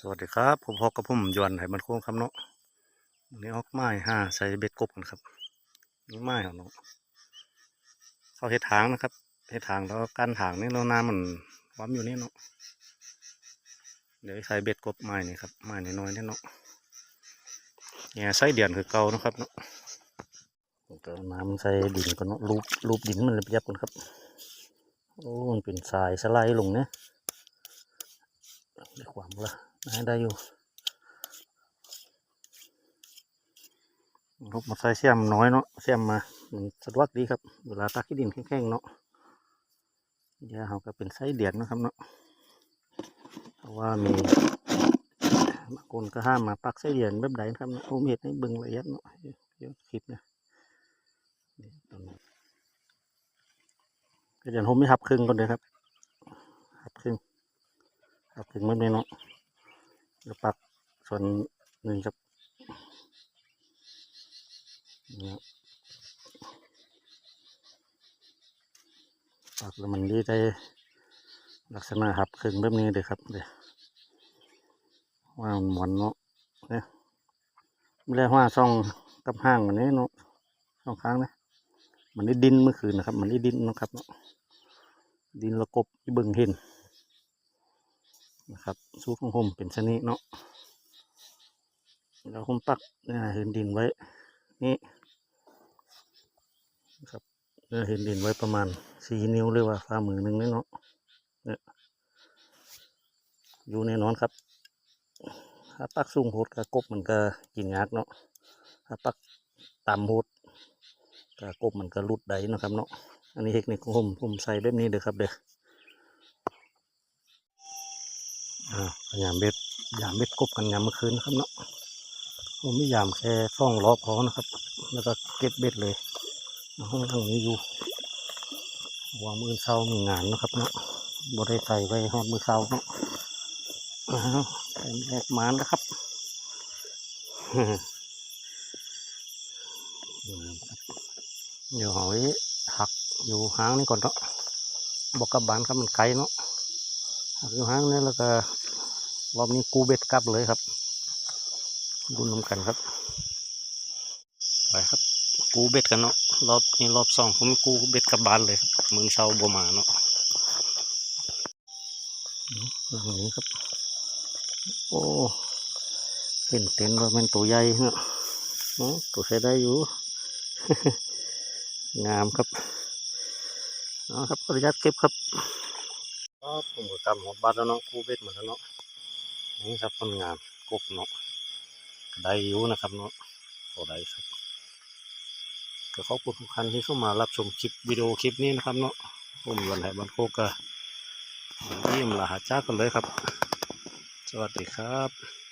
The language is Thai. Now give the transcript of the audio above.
สวัสดีครับ ผมพอกับผมยวนไหมันโค้งครับเนาะวันนี้ออกไม้ห้าใส่เบ็ดกบกันครับนี่ไม้ของเนาะเข้าเฮ็ดทางนะครับเฮ็ดทางแล้วกั้นทางนี่เราน้ำมันวัมอยู่นี่เนาะเดี๋ยวใส่เบ็ดกบไม้นี่ครับไม้น้อยๆนี่เนาะเนี่ยใส่เดียนคือเก่านะครับเนาะก็น้ำใส่ดินก็เนาะรูปรูปดินมันเลยยับกันครับโอ้มันเป็นทรายสไลด์ลงเนี่ยได้ความละ ได้ด้อยู่ลูกมาใส่เสียมน้อยเนาะเสียมมามันสะดวกดีครับ เวลาตักขี้ดินแข็งๆเนาะยาเขาก็เป็นไส้เดียดนะครับเนาะเพราะว่ามีบางคนก็ห้ามมาปักไส้เดียนแบบใดนะครับเนาะผมเห็นให้บิ่งละเอียดเนาะเดี๋ยวคลิปนะเดี๋ยวตอนนี้ก็จะผมไม่หับครึ่งก่อนเลยครับหับครึ่งหับครึ่งไม่เป็นเนาะ แล้วปักส่วนหนึ่งครับเนี่ยปักแล้วมันดีได้ลักษณะหับครึ่งแบบนี้เลยครับเดี๋ยวว่ามันหมอนเนาะเนี่ยไม่ได้ว่าช่องกับห้างอันนี้เนาะช่องค้างนะมันได้ดินเมื่อคืนนะครับ มันได้ดินนะครับ ดินระกบที่บิ่งเห็น นะครับสู้ของผมเป็นชนิดเนาะเราผมปักเนี่ยเห็นดินไว้ นี่นะครับเนี่ยเห็นดินไว้ประมาณสี่นิ้วเลยว่าฝ่ามือหนึ่งนี่เนาะเนี่ยอยู่แน่นอนครับ ถ้าปักสูงโหดกระกบมันก็กินยากเนาะถ้าปักต่ำโหดกระกบมันก็รุดได้เนาะครับเนาะอันนี้เทคนิคของผมผมใส่แบบนี้เด้อครับเด้อ อ่ายายามเบ็ดยามเบ็ดกบกันยามเมื่อคืนนะครับเนาะผมไม่ยามแค่ซ่องรอพอนะครับ แล้วก็เก็บเบ็ดเลยห้องทางนี้อยู่วางมือเช้ามีงานนะครับเนาะบได้ใส่ไว้หอดมือเช้าเนาะอ้าวเป็นแรกมานนะครับเดี๋ยวหอยหักอยู่ห้างนี่ก่อนเนาะบอกกับบ้านครับมันไกลเนาะ หักอยู่ห้างนี่แล้วก็รอบนี้กูเบ็ดกลับเลยครับดูน้ำกันครับไปครับ กูเบ็ดกันเนาะรอบนี้รอบสองผมกูเบ็ดกลับบ้านเลยครับมือเช้าบัวมาเนาะเรื่องนี้ครับ โอ้เห็นเต็นว่ามันตัวใหญ่เนาะตัวใช้ได้อยู่ งามครับเอาครับขออนุญาตเก็บครับ ครับผมก็ทำหัวบ้านแล้วเนาะคูเบ็ดเหมือนกันเนาะนี่ครับคนงามกบเนาะกระไดอยู่นะครับเนาะกระไดครับก็ขอบคุณทุกท่านที่เข้ามารับชมคลิปวิดีโอคลิปนี้นะครับเนาะผมวันไหนบันโคกก็เยี่ยมลาหาจ้ากันเลยครับ สวัสดีครับ